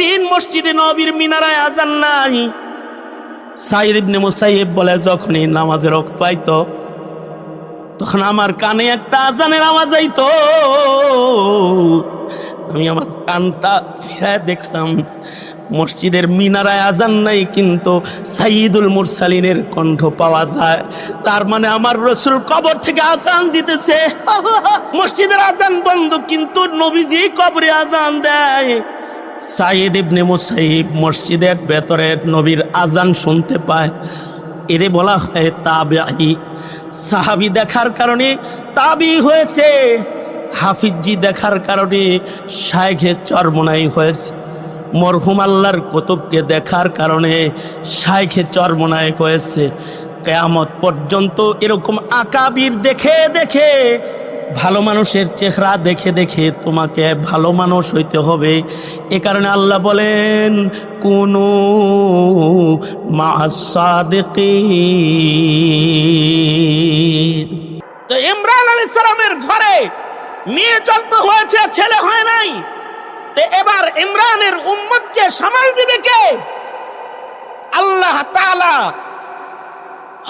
দিন মসজিদে নবীর মিনারায় আজান নাই। সাইদ ইবনে মুসাইব বলে, যখনই নামাজের রক্ত পাইতো, তখন আমার কানে একটা আজানের আওয়াজ আইতো। আমি আমার কানটা ফিরায় দেখলাম মসজিদের মিনারায় আজান নাই, কিন্তু সাইদুল মুরসালিনের কণ্ঠ পাওয়া যায়। তার মানে আমার রসুল কবর থেকে আজান দিতেছে। মসজিদের আজান বন্ধ, কিন্তু নবীজি কবরে আজান দেয়। সাইদ ইবনে মুসাইব মসজিদের ভেতরে নবীর আজান শুনতে পায়। এরে বলা হয় তাবেঈ। সাহাবি দেখার কারণে তাবি হয়েছে। হাফিজি দেখার কারণে শায়েখে চরমনাই হয়েছে। মরহুম আল্লাহর কুতুবকে দেখার কারণে শায়েখে চরমনায় হয়েছে। কেয়ামত পর্যন্ত এরকম আকাবির দেখে দেখে ভালো মানুষের চেহারা দেখে দেখে তোমাকে ভালো মানুষ হইতে হবে। এ কারণে আল্লাহ বলেন, কোনো তো ইমরান আলী সালামের ঘরে মেয়ে জন্ম হয়েছে, ছেলে হয় নাই। তো এবার ইমরানের উম্মতকে সামাল দিবে কে? আল্লাহ তাআলা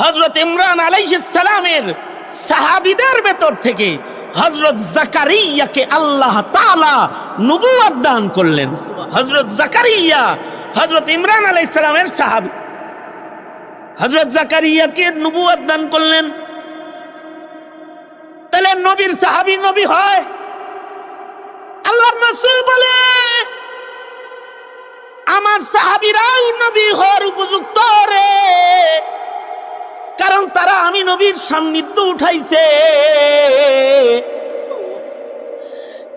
হজরত ইমরান আলাইহিস সালামের সাহাবিদের ভেতর থেকে হজরত জাকারিয়াকে আল্লাহ তাআলা নবুয়ত দান করলেন। হজরত জাকারিয়া হজরত ইমরান আলাইহিস সালামের সাহাবী। হজরত জাকারিয়াকে নবুয়ত দান করলেন। তাহলে নবীর সাহাবী নবী হয়। আল্লাহ রাসূল বলে, আমার সাহাবিরাও নবী হওয়ার উপযুক্ত রে। কারণ তারা আমি নবীর সান্নিধ্য উঠাইছে।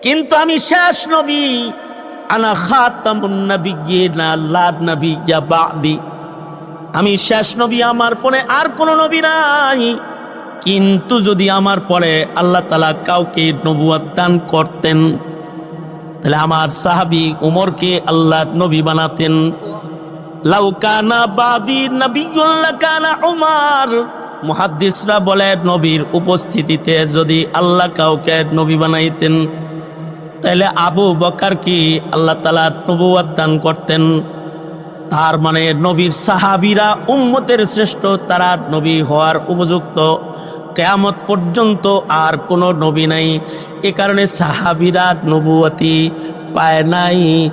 কিন্তু আমি শেষ নবী। আনা খাতামুন বাদি। আমি শেষ নবী আমার পরে আর কোন নবী নাই। কিন্তু যদি আমার পরে আল্লাহ তালা কাউকে নবুয়াত দান করতেন, তাহলে আমার সাহাবি উমরকে আল্লাহ নবী বানাতেন। লাউকানা বাদি নবিগুল্লাহ কানা উমার। মুহাদ্দিসরা বলে, নবীর উপস্থিতিতে যদি আল্লাহ কাউকে নবী বানাইতেন, তাহলে আবু বকার কি আল্লাহ তালা নবুয়াত দান করতেন? তার মানে নবীর সাহাবিরা, উম্মতের শ্রেষ্ঠ, তারা নবী হওয়ার উপযুক্ত। কেয়ামত পর্যন্ত আর কোনো নবী নাই। এ কারণে সাহাবিরা নবুয়তি পায় নাই।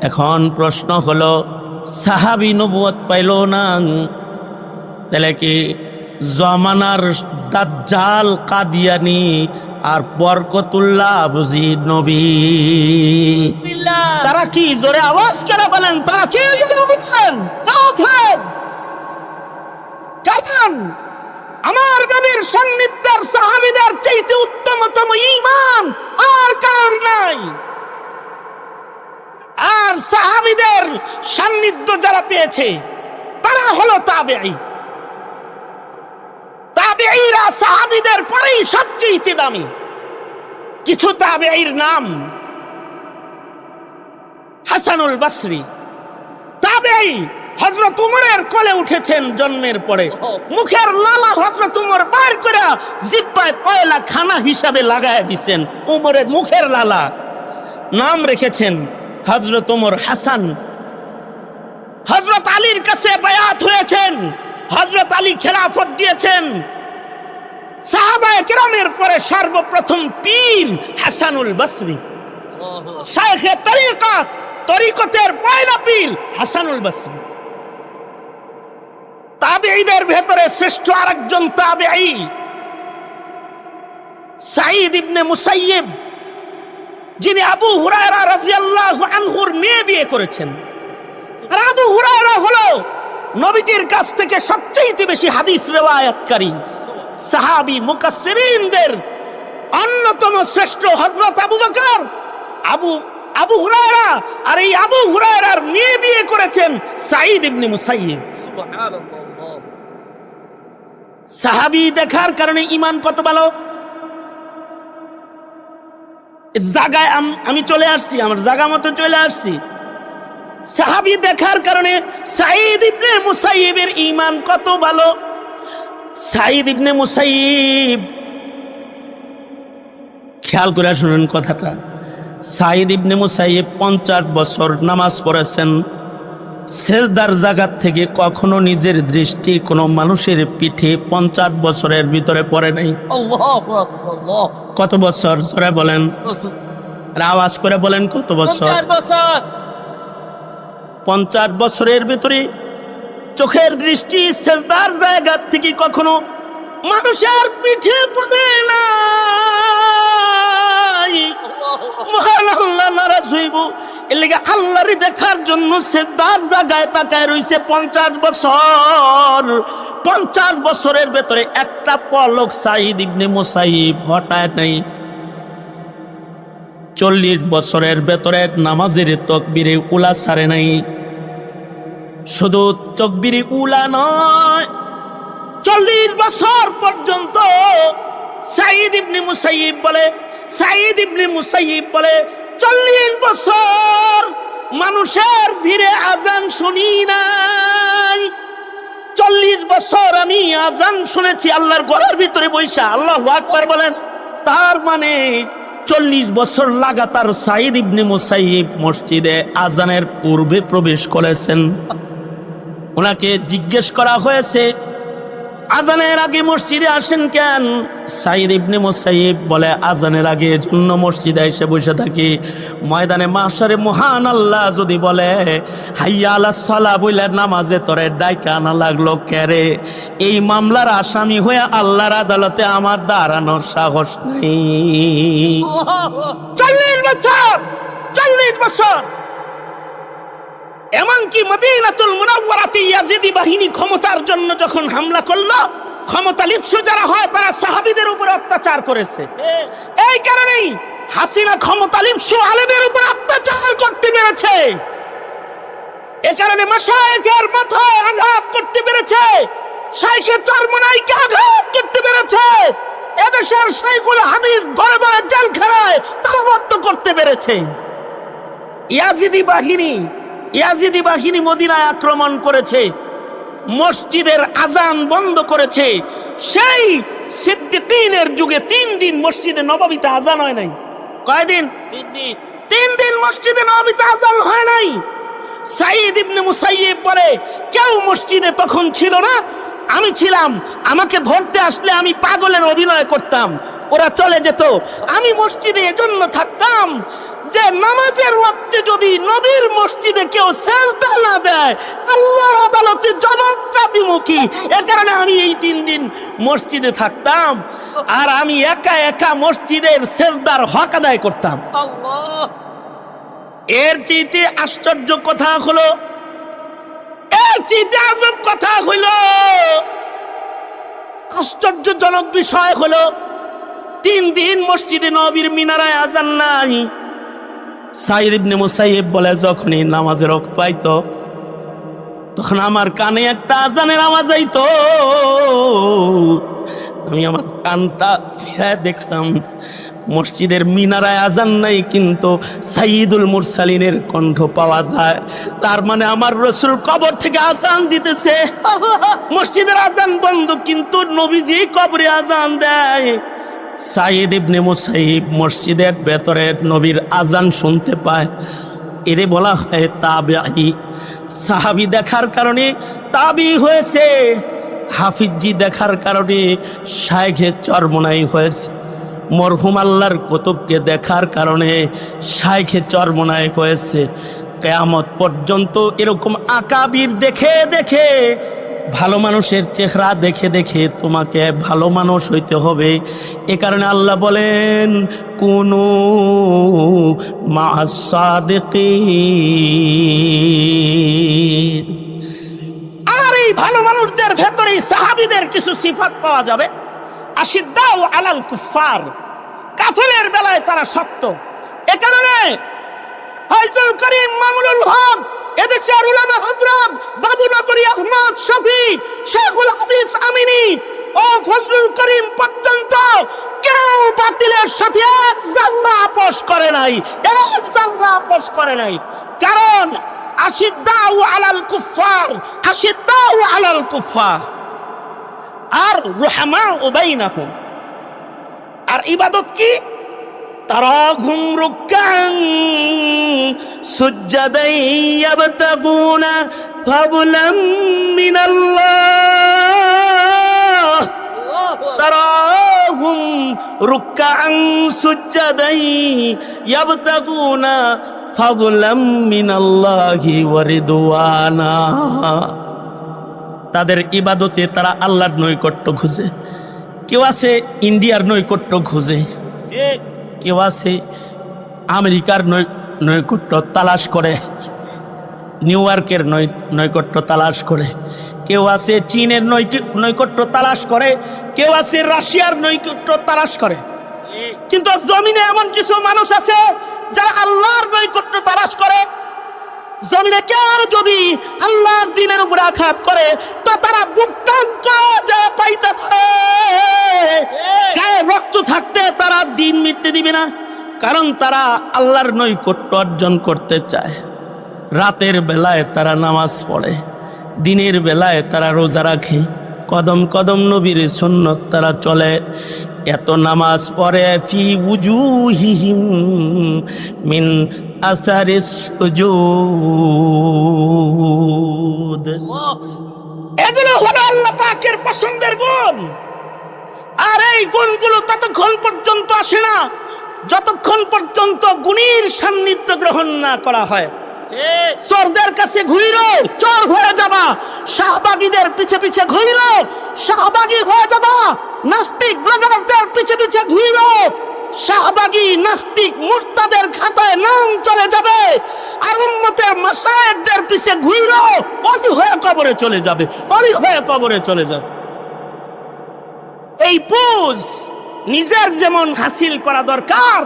এখন প্রশ্ন হলো সাহাবি নবুয়ত পাইল না। তাহলে কি জমানার দাজ্জাল কাদিয়ানি আর বরকতুল্লাহ বুঝি নবী? তারা কি জোরে আওয়াজ করে বলেন? তারা কি বুঝছেন কারণ আমার নবীর সান্নিধ্যের সাহাবিদের চাইতে উত্তমতম ঈমান আর কার নাই? আর সাহাবিদের সান্নিধ্য যারা পেয়েছে তারা হলো তাবেঈ। তাবেঈরা সাহাবিদের পরেই সবচেয়ে দামি কিছু তাবেঈর নাম হাসানুল বসরি। তাবেঈ হজরত উমরের কোলে উঠেছেন জন্মের পরে। মুখের লালা হজরত উমর বার করে জিব্বায় পয়লা খানা হিসাবে লাগায় দিছেন। উমরের মুখের লালা। নাম রেখেছেন হজরত উমর হাসান। হজরত আলীর কাছে বায়াত হয়েছেন। হজরত আলী খেলাফত দিয়েছেন। সাহাবায়ে কেরামের পরে সর্বপ্রথম পীর হাসানুল বসরি। তরিকত তরিকতের পয়লা পীর হাসানুল বসরি। তাবেঈদের ভেতরে শ্রেষ্ঠ আরেকজন তাবেঈ, সাঈদ ইবনে মুসাইয়িব। যিনি আবু হুরায়রা রাদিয়াল্লাহু আনহুর মেয়ে বিয়ে করেছেন। আর আবু হুরায়রা হলো নবীজির কাছ থেকে সবচেয়ে বেশি হাদিস রেওয়ায়াতকারী সাহাবী মুকাসসিরিনদের অন্যতম শ্রেষ্ঠ হযরত আবু বকর। আবু আবু হুরায়রা আর এই আবু হুরায়রার মেয়ে বিয়ে করেছেন সাঈদ ইবনে মুসাইয়িব। সাহাবী দেখার কারণে ঈমান কত ভালো? জায়গায় আমি চলে আসছি, আমার জায়গা মতো চলে আসছি। সাহাবি দেখার কারণে সাঈদ ইবনে মুসাইবের ইমান কত ভালো? সাঈদ ইবনে মুসাইব খেয়াল করে শুনুন কথাটা। সাইদ ইবনে মুসাইব পঞ্চাশ বছর নামাজ পড়েছেন সেজদার জায়গার থেকে কখনো নিজের দৃষ্টি কোনো মানুষের পিঠে পঞ্চাশ বছরের ভিতরে পড়ে নাই। কত বছর? সরে বলেন। আওয়াজ করে বলেন কত বছর? পঞ্চাশ বছরের ভিতরে চোখের দৃষ্টি সেজদার জায়গা থেকে কখনো মানুষের পিঠে পড়ে না মহান আল্লাহ নারাজ হইব। এর লেগে আল্লাহরই দেখার জন্য সেজদার জায়গায় তাকায় রইছে পঞ্চাশ বছর। পঞ্চাশ বছরের ভেতরে একটা পলক সাইদ ইবনে মোসাইব হটায় নাই। চল্লিশ বছরের ভেতরে নামাজের তকবিরে উলা সারে নাই। শুধু তকবিরে উলা নয়, চল্লিশ বছর পর্যন্ত সাইদ ইবনে মুসাইব বলে সাইদ ইবনে মুসাইব বলে চল্লিশ বছর মানুষের ভিড়ে আজান শুনি নাই। চল্লিশ বছর আমি আজান শুনেছি, আল্লাহর ঘরের ভিতরে বৈশা, আল্লাহ আকবার বলেন। তার মানে চল্লিশ বছর লাগাতার সাইদ ইবনে মুসাইব মসজিদে আজানের পূর্বে প্রবেশ করেছেন। ওনাকে জিজ্ঞেস করা হয়েছে আজানের আগে মসজিদে আসেন কেন? সাইদ ইবনে মুসাইব বলে, আজানের আগে জন্য মসজিদে এসে বসে থাকি। ময়দানে মাসারে মহান আল্লাহ যদি বলে, হাইয়া আলা সালা বইলে নামাজে তোরে ডাইকা আনা লাগল কেরে? এই মামলার আসামি হয়ে আল্লাহর আদালতে আমার দাঁড়ানোর সাহস নেই। চল্লিশ বছর চল্লিশ বছর। এমনকি মদিনাতুল মুনাওয়ারাতে ইয়াজিদি বাহিনী ক্ষমতার জন্য যখন হামলা করল, ক্ষমতা লিপ্সু যারা হয় তারা সাহাবীদের উপর অত্যাচার করেছে। এই কারণেই হাসিনা ক্ষমতা লিপ্সু আলেমের উপর অত্যাচার করতে পেরেছে। এ কারণে মাসায়েকের মাথায় আঘাত করতে পেরেছে। শাইখে চরমনাইকে আঘাত করতে পেরেছে। এদেশের শাইখুল হাদিস ধরে ধরে জেলখানায় তালবদ্ধ করতে পেরেছে। ইয়াজিদি বাহিনী ইয়াজিদি বাহিনী মদিনায় আক্রমণ করেছে মসজিদের আজান বন্ধ করেছে সেই সিদ্দিকিনের যুগে তিন দিন মসজিদে নববীতে আজান হয় নাই। কয়দিন? তিন দিন। মসজিদে নববীতে আজান হয় নাই। সাইদ ইবনে মুসাইয়িব বলে কেউ মসজিদে তখন ছিল না আমি ছিলাম আমাকে ধরতে আসলে আমি পাগলের অভিনয় করতাম ওরা চলে যেত আমি মসজিদে এজন্য থাকতাম যে নামাজের ওয়াক্তে যদি নবীর মসজিদে কেউ সেজদা না দেয় আল্লাহর আদালতে জবাবটা কি? এ কারণে আমি এই তিন দিন মসজিদে থাকতাম আর আমি একা একা মসজিদের সেজদার হক আদায় করতাম। আল্লাহ। এর চেয়েতে আশ্চর্য কথা হলো এর চেয়েতে আজব কথা হইল আশ্চর্যজনক বিষয় হলো তিন দিন মসজিদে নবীর মিনারায় আজান নাই। সাইদ ইবনে মুসাইব বলে, যখনই নামাজের রক্ত পাইতো তখন আমার কানে একটা আজানের আওয়াজ আইতো। আমি আমার কানটা ফিরায় দেখলাম, মসজিদের মিনারায় আজান নাই, কিন্তু সাইদুল মুরসালিনের কণ্ঠ পাওয়া যায়। তার মানে আমার রসুল কবর থেকে আজান দিতেছে। মসজিদের আজান বন্ধ, কিন্তু নবীজি কবরে আজান দেয়। সাইদ ইবনে মুসাইব মসজিদের ভেতরে নবীর আজান শুনতে পায়। এরে বলা হয় তাবেঈ। সাহাবি দেখার কারণে তাবি হয়েছে। হাফিজি দেখার কারণে শাইখে চরমনাই হয়েছে। মরহুম আল্লাহর কুতুবকে দেখার কারণে শাইখে চরমনাই হয়েছে। কেয়ামত পর্যন্ত এরকম আকাবির দেখে দেখে ভালো মানুষের চেহারা দেখে দেখে তোমাকে ভালো মানুষ হইতে হবে। এ কারণে আল্লাহ বলেন, কোনো মাসাদিকিন আর এই ভালো মানুষদের ভেতরেই সাহাবিদের কিছু সিফাত পাওয়া যাবে। আশিদ্দাও আলাল কুফার কাফেলের বেলায় তারা শক্ত। এ কারণে ফয়জুল করিম মামুনুল হক, এদেশের উলামা হযরত বাবু নগরী আহমদ শফি শেখুল হাদিস আমিনী ও ফজলুল করিম পর্যন্ত কেউ বাতিলের সাথে এক জাল্লা আপোষ করে নাই জাল্লা আপোষ করে নাই? কারণ আশিদ্দাউ আলাল কুফার আশিদ্দাউ আলাল কুফার আর রুহামা উবাইনাহুম আর ইবাদত কি? তারাহুম রুক্কান, সুজ্জাদাই ইয়াবতাগুনা ফাদলাম মিনাল্লাহ। تراهم ركعا سجدا يبتغون فضلا من الله ورضوانا তাদের ইবাদতে তারা আল্লাহর নৈকট্য খুঁজে কেউ আছে ইন্ডিয়ার নৈকট্য খুঁজে কেউ আছে আমেরিকার নৈ নৈকট্য তালাশ করে নিউ ইয়র্কের নৈকট্য তালাশ করে। কেউ আছে চীনের নৈক- নৈকট্য তালাশ করে, কেউ আছে রাশিয়ার নৈকট্য তালাশ করে। কিন্তু জমিনে এমন কিছু মানুষ আছে যারা আল্লাহর নৈকট্য তালাশ করে। জমিনে কেউ যদি আল্লাহর দিনের উপর আঘাত করে, তো তারা বুকটান যা পাইতে গায়ে রক্ত থাকতে তারা দিন মিটতে দিবে না, কারণ তারা আল্লাহর নৈকট্য অর্জন করতে চায়। রাতের বেলায় তারা নামাজ পড়ে, দিনের বেলায় তারা রোজা রাখে। কদম কদম নবীর সুন্নত তারা চলে। এত নামাজ পড়ে ফি উজুহিহিম মিন আসারিস সুজুদ। এগুলো হলো আল্লাহ পাকের পছন্দের গুণ। আর এই গুণগুলো ততক্ষণ পর্যন্ত আসে না, যতক্ষণ পর্যন্ত গুণীর সান্নিধ্য গ্রহণ না করা হয়। চোরদের কাছে ঘুইরো চোর হয়ে যাবা। শাহবাগীদের পিছে পিছে ঘুইরো শাহবাগী হয়ে যাবা। নাস্তিক ব্লাগারদের পিছে পিছে ঘুইরো শাহবাগী নাস্তিক মুর্তাদের খাতায় নাম চলে যাবে। আর উম্মতের মাসায়েকদের পিছে ঘুইরো অলি হয়ে কবরে চলে যাবে, অলি হয়ে কবরে চলে যাবে। এই বুঝ নিজের যেমন হাসিল করা দরকার,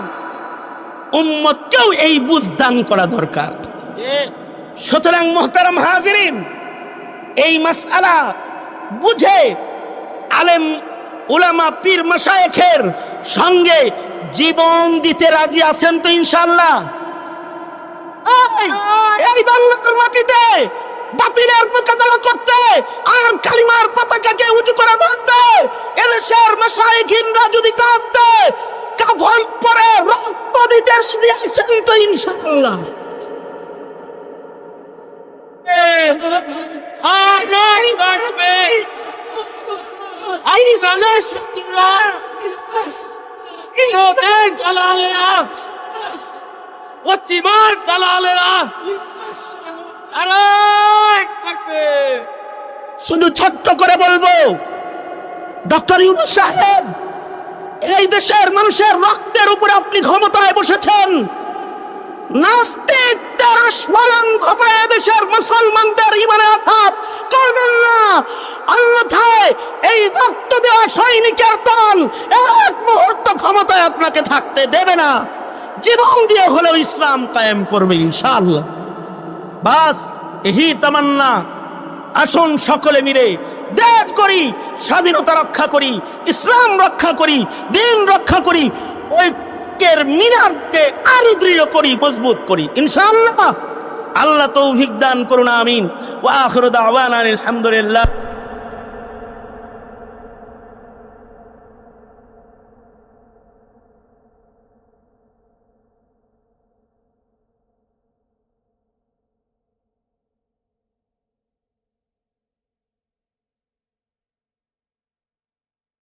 উম্মতকেও এই বুঝ দান করা দরকার। সুতরাং মোহতারাম হাজিরিন এই মাসআলা বুঝে আলেম উলামা পীর মশায়েখের সঙ্গে জীবন দিতে রাজি আছেন তো ইনশাল্লাহ এই, বাংলার মাটিতে বাতিলের মোকাবেলা করতে আর কালিমার পতাকাকে উঁচু করে ধরতে এদেশের মাসায়েখিনরা যদি কাঁদতে কাফন পরে রক্ত দিতে দিয়েছেন তো ইনশাল্লাহ শুধু ছোট্ট করে বলব, ডক্টর ইউনুস সাহেব, এই দেশের মানুষের রক্তের উপরে আপনি ক্ষমতায় বসেছেন। স্মরণ ঘটায় দেশের মুসলমানদের ইমানে আঘাত করবেন না অন্যথায় এই রক্ত দেওয়া সৈনিকের দল এক মুহূর্ত ক্ষমতায় আপনাকে থাকতে দেবে না। জীবন দিয়ে হলেও ইসলাম কায়েম করবে ইনশাআল্লাহ। বাস, এহি তামান্না। আসুন সকলে মিলে দেশ করি, স্বাধীনতা রক্ষা করি, ইসলাম রক্ষা করি, দিন রক্ষা করি, ঐক্যের মিনারকে আরও দৃঢ় করি, মজবুত করি ইনশাল্লাহ আল্লাহ তৌফিক দান করুন, আমিন। ওয়া আখিরু দাওয়ানা আলহামদুলিল্লাহ